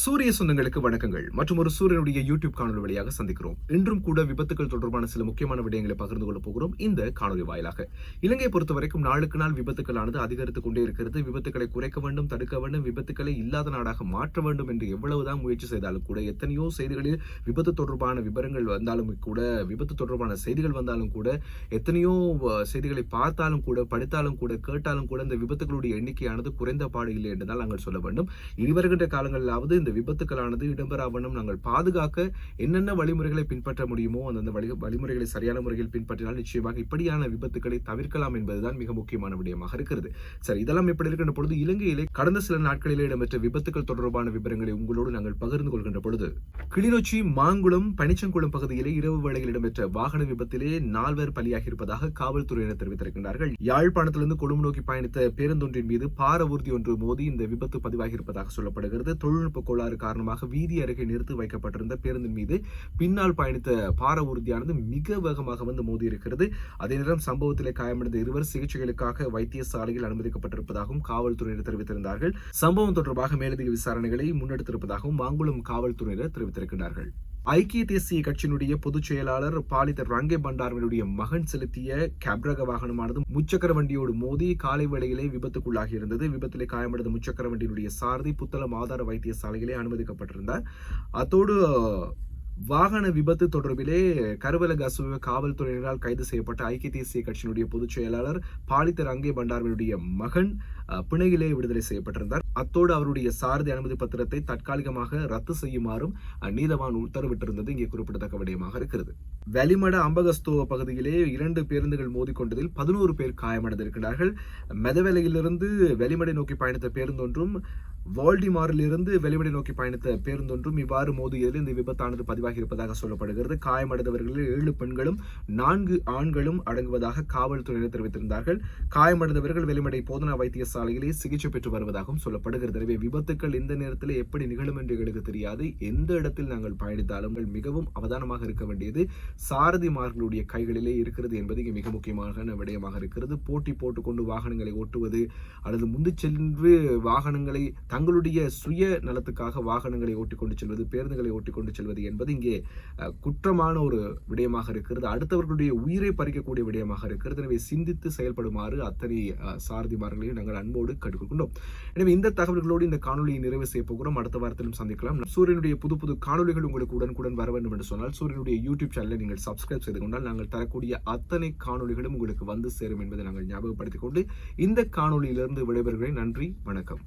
சூரிய சொந்தங்களுக்கு வணக்கங்கள். மற்றும் ஒரு சூரியனுடைய யூடியூப் காணொலி வழியாக சந்திக்கிறோம். இன்றும் கூட விபத்துகள் தொடர்பான சில முக்கியமான விடயங்களை பகிர்ந்து கொள்ள போகிறோம். இந்த காணொலி வாயிலாக. இலங்கையை பொறுத்த வரைக்கும் நாளுக்கு நாள் விபத்துக்களானது அதிகரித்துக் கொண்டே இருக்கிறது. விபத்துக்களை குறைக்க வேண்டும் தடுக்க வேண்டும் விபத்துக்களை இல்லாத நாடாக மாற்ற வேண்டும் என்று எவ்வளவுதான் முயற்சி செய்தாலும் கூட எத்தனையோ செய்திகளில் விபத்து தொடர்பான விவரங்கள் வந்தாலும் கூட விபத்து தொடர்பான செய்திகள் வந்தாலும் கூட எத்தனையோ செய்திகளை பார்த்தாலும் கூட படித்தாலும் கூட கேட்டாலும் கூட இந்த விபத்துகளுடைய எண்ணிக்கையானது குறைந்த பாடு இல்லை என்றுதான் நாங்கள் சொல்ல வேண்டும். இனி வருகின்ற காலங்களிலாவது இந்த விபத்துக்களானது இடம்பெறா நாங்கள் பாதுகாக்க என்னென்ன வழிமுறைகளை பின்பற்ற முடியுமோ அந்தந்த வழி வழிமுறைகளை சரியான முறையில் பின்பற்றினால் நிச்சயமாக இப்படியான விபத்துக்களை தவிர்க்கலாம் என்பதுதான் மிக முக்கியமான விடயமாக இருக்கிறது. சரி இதெல்லாம் எப்படி இருக்கின்ற பொழுது இலங்கையிலே கடந்த சில நாட்களிலே இடம்பெற்ற விபத்துக்கள் தொடர்பான விவரங்களை உங்களோடு நாங்கள் பகிர்ந்து கொள்கின்ற பொழுது கிளிநொச்சி மாங்குளம் பனிச்சங்குளம் பகுதியிலே இரவு வேளையில் இடம்பெற்ற வாகன விபத்திலே நால்வர் பலியாகி இருப்பதாக காவல்துறையினர் தெரிவித்திருக்கின்றார்கள். யாழ்ப்பாணத்திலிருந்து கொழும்பு நோக்கி பயணித்த பேருந்தொன்றின் மீது பார ஊர்தி ஒன்று மோதி இந்த விபத்து பதிவாகி இருப்பதாக சொல்லப்படுகிறது. தொழில்நுட்ப கோளாறு காரணமாக வீதி அருகே நிறுத்தி வைக்கப்பட்டிருந்த பேருந்தின் மீது பின்னால் பயணித்த பார ஊர்தியானது மிக வேகமாக வந்து மோதி இருக்கிறது அதே நேரம் சம்பவத்திலே காயமடைந்த இருவர் சிகிச்சைகளுக்காக வைத்தியசாலையில் அனுமதிக்கப்பட்டிருப்பதாகவும் காவல்துறையினர் தெரிவித்திருந்தார்கள். சம்பவம் தொடர்பாக மேலதிக விசாரணைகளை முன்னெடுத்திருப்பதாகவும் மாங்குளம் காவல்துறையினர் தெரிவித்திருக்கிறார்கள் ஐக்கிய தேசிய கட்சியினுடைய பொதுச் செயலாளர் பாலித ரங்கே பண்டாரவனுடைய மகன் செலுத்திய கேப்ரக வாகனமானது முச்சக்கர வண்டியோடு மோதி காலை வேளையிலே விபத்துக்குள்ளாகி இருந்தது விபத்திலே காயமடைந்த முச்சக்கர வண்டியினுடைய சாரதி புத்தளம் ஆதார வைத்தியசாலையிலே அனுமதிக்கப்பட்டிருந்தார். அத்தோடு வாகன விபத்து தொடர்பிலே கருவலக அசுவ காவல்துறையினரால் கைது செய்யப்பட்ட ஐக்கிய தேசிய கட்சியினுடைய பொதுச் செயலாளர் பாலித ரங்கே பண்டாரவனுடைய மகன் பிணையிலே விடுதலை செய்யப்பட்டிருந்தார். அத்தோடு அவருடைய சாரதி அனுமதி பத்திரத்தை தற்காலிகமாக ரத்து செய்யுமாறும் நீதவான் உத்தரவிட்டிருந்தது. இங்கே குறிப்பிடத்தக்க விடயமாக இருக்கிறது. வெளிமட அம்பகஸ்தோ பகுதியிலே இரண்டு பேருந்துகள் மோதிக்கொண்டதில் பதினோரு பேர் காயமடைந்திருக்கிறார்கள். மெதவெலையிலிருந்து வெளிமடை நோக்கி பயணித்த பேருந்தொன்றும் வால்டிமாரிலிருந்து வெளிமடை நோக்கி பயணித்த பேருந்தொன்றும் இவ்வாறு மோதியதில் இந்த விபத்தானது பதிவாகி இருப்பதாக சொல்லப்படுகிறது. காயமடைந்தவர்களில் ஏழு பெண்களும் நான்கு ஆண்களும் அடங்குவதாக காவல்துறையினர் தெரிவித்திருந்தார்கள். காயமடைந்தவர்கள் வெளிமடை போதனா வைத்தியசாலையிலே சிகிச்சை பெற்று வருவதாகவும் சொல்லப்படுகிறது. எனவே விபத்துக்கள் இந்த நேரத்தில் எப்படி நிகழும் என்று எங்களுக்கு தெரியாது. எந்த இடத்தில் நாங்கள் பயணித்தாலும் மிகவும் அவதானமாக இருக்க வேண்டியது சாரதிமார்களுடைய கைகளிலே இருக்கிறது என்பது இங்கே மிக முக்கியமான விடயமாக இருக்கிறது. போட்டி போட்டுக்கொண்டு வாகனங்களை ஓட்டுவது அல்லது முந்தி சென்று வாகனங்களை தங்களுடைய சுய நலத்துக்காக வாகனங்களை ஓட்டிக்கொண்டு செல்வது பேருந்துகளை ஓட்டிக்கொண்டு செல்வது என்பது இங்கே குற்றமான ஒரு விடயமாக இருக்கிறது. அடுத்தவர்களுடைய உயிரை பறிக்கக்கூடிய விடயமாக இருக்கிறது. எனவே சிந்தித்து செயல்படுமாறு அத்தனை சாரதிமார்களையும் நாங்கள் அன்போடு கற்றுக்கொண்டோம் எனவே இந்த தகவல்களோடு இந்த காணொலியை நிறைவு செய்ய போகிறோம். அடுத்த வாரத்திலும் சந்திக்கலாம். சூரியனுடைய புது புது காணொலிகள் உங்களுக்கு உடனுக்குடன் வர வேண்டும் என்று சொன்னால் சூரியனுடைய யூடியூப் சேனலை நீங்கள் சப்ஸ்கிரைப் செய்து கொண்டால் நாங்கள் தரக்கூடிய அத்தனை காணொலிகளும் உங்களுக்கு வந்து சேரும் என்பதை நாங்கள் ஞாபகப்படுத்திக் கொண்டு இந்த காணொலியிலிருந்து விடைபெறுகிறேன். நன்றி வணக்கம்.